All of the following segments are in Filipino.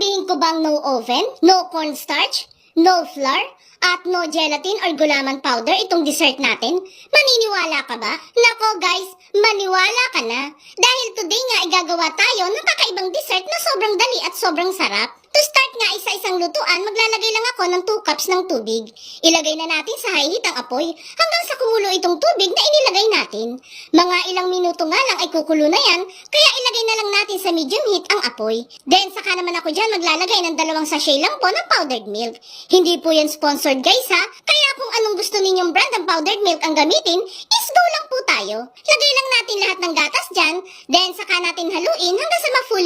Sasabihin ko bang no oven, no cornstarch, no flour, at no gelatin or gulaman powder itong dessert natin? Maniniwala ka ba? Nako guys, maniwala ka na. Dahil today nga igagawa tayo ng kakaibang dessert na sobrang dali at sobrang sarap. To start nga isa-isang lutuan, maglalagay lang ako ng 2 cups ng tubig. Ilagay na natin sa high heat ang apoy hanggang sa kumulo itong tubig na inilagay natin. Mga ilang minuto nga lang ay kukulo na yan, kaya ilagay na lang natin sa medium heat ang apoy. Then saka naman ako dyan maglalagay ng dalawang sachet lang po ng powdered milk. Hindi po yan sponsored guys ha, kaya kung anong gusto ninyong brand ng powdered milk ang gamitin, is go lang po tayo. Lagay lang natin lahat ng gatas dyan, then saka natin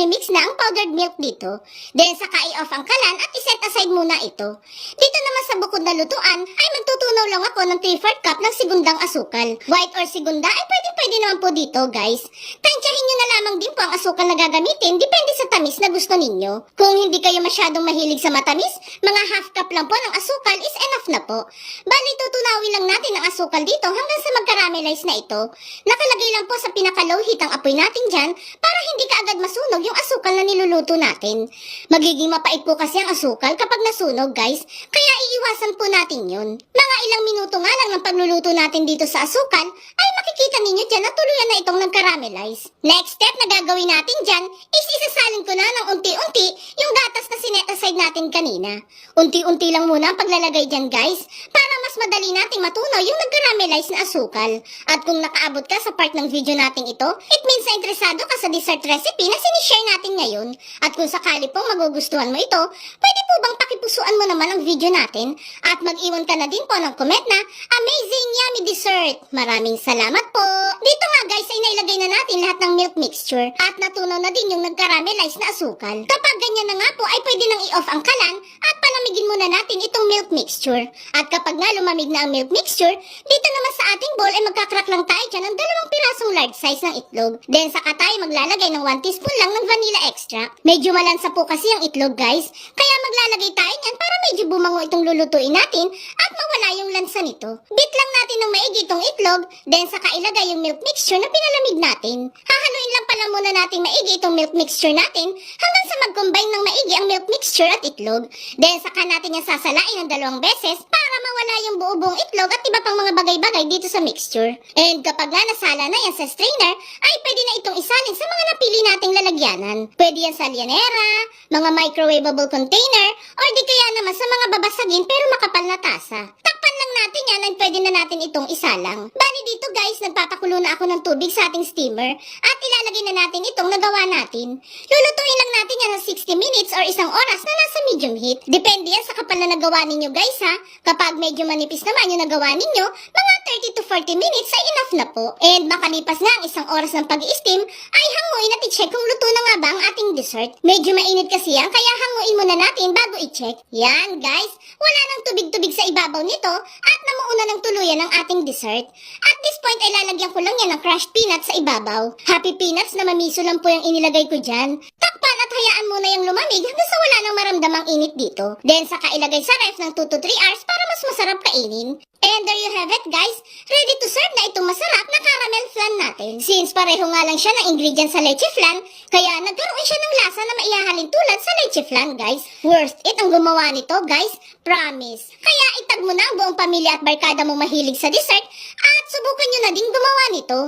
hanggang sa ma-fully mix na ang powdered milk dito. Then saka i-off ang kalan at i-set aside muna ito. Dito naman sa bukod na lutuan ay magtutunaw lang ako ng 3-4 cup ng segundang asukal. White or segunda ay pwede pwede naman po dito guys. Tansyahin nyo na lamang din po ang asukal na gagamitin depende sa tamis na gusto ninyo. Kung hindi kayo masyadong mahilig sa matamis, mga half cup lang po ng asukal is enough na po. Bali tutunawin lang ang asukal dito hanggang sa magkaramelize na ito. Nakalagay lang po sa pinaka-low heat ang apoy natin dyan para hindi ka agad masunog yung asukal na niluluto natin. Magiging mapait po kasi ang asukal kapag nasunog guys, kaya iiwasan po natin yun. Mga ilang minuto nga lang ng pagluluto natin dito sa asukal, ay makikita ninyo dyan na tuluyan na itong nagkaramelize. Next step na gagawin natin dyan is isasalin ko na ng unti-unti yung gatas na sinet aside natin kanina. Unti-unti lang muna ang paglalagay dyan guys, para mas madali nating matunaw yung nagkaramelize na asukal. At kung nakaabot ka sa part ng video natin ito, it means na interesado ka sa dessert recipe na sinishare natin ngayon. At kung sakali pong magugustuhan mo ito, pwede po bang pakipusuan mo naman ang video natin at mag-iwan ka na din po ng comment na amazing yummy dessert. Maraming salamat po. Dito nga guys ay nailagay na natin lahat ng milk mixture at natunaw na din yung nagkaramelize na asukal. Kapag ganyan na nga po ay pwede nang i-off ang kalan at palamigin muna natin itong milk mixture. At kapag nga lumamig na ang milk mixture, dito naman sa ating bowl ay magkakrak lang tayo dyan ng dalawang pirasong large size ng itlog. Then saka tayo maglalagay ng 1 teaspoon lang ng vanilla extract. Medyo malansa po kasi ang itlog guys, kaya maglalagay tayo niyan para medyo bumango itong lulutuin natin at mawala yung lansa nito. Bit lang natin ng maigi itong itlog, then saka ilagay yung milk mixture na pinalamig natin. Hahaluin lang pala muna natin maigi itong milk mixture natin hanggang sa mag-combine ng maigi ang milk mixture at itlog. Then saka natin yan sasalain ng dalawang beses para mawala yung buo-buong itlog at iba pang mga bagay-bagay dito sa mixture. And kapag nga nasala na yan sa strainer, ay pwede na itong isalin sa mga napili nating lalagyanan. Pwede yan sa lianera, mga microwavable container, or di kaya naman sa mga babasagin pero makapal na tasa. Takpan lang natin yan at pwede na natin itong isalang. Bali dito guys, nagpapakulo na ako ng tubig sa ating steamer at ilalagay na natin itong nagawa natin. Lulutuin lang natin yan ng 60 minutes or isang oras na nasa medium heat. Depende yan sa kapal na nagawa ninyo guys ha. Kapag medyo manipis naman yung nagawa ninyo, mga 30 to 40 minutes ay enough na po. And makalipas nga ang isang oras ng pag-i-steam, ay hanguin at i-check kung luto na nga ba ang ating dessert. Medyo mainit kasi yan, kaya hanguin muna natin bago i-check. Yan guys, wala nang tubig-tubig sa ibabaw nito at namuuna ng tuluyan ang ating dessert. At this point ay lalagyan ko lang yan ng crushed peanuts sa ibabaw. Happy peanuts na mamiso lang po yung inilagay ko dyan. Hayaan muna yung lumamig hanggang sa wala nang maramdamang init dito. Then saka ilagay sa ref ng 2 to 3 hours para mas masarap kainin. And there you have it guys, ready to serve na itong masarap na caramel flan natin. Since pareho nga lang siya ng ingredients sa leche flan, kaya nagkaroon siya ng lasa na maihahalin tulad sa leche flan guys. Worth it ang gumawa nito guys, promise. Kaya itag mo na ang buong pamilya at barkada mo mahilig sa dessert at subukan nyo na din gumawa nito.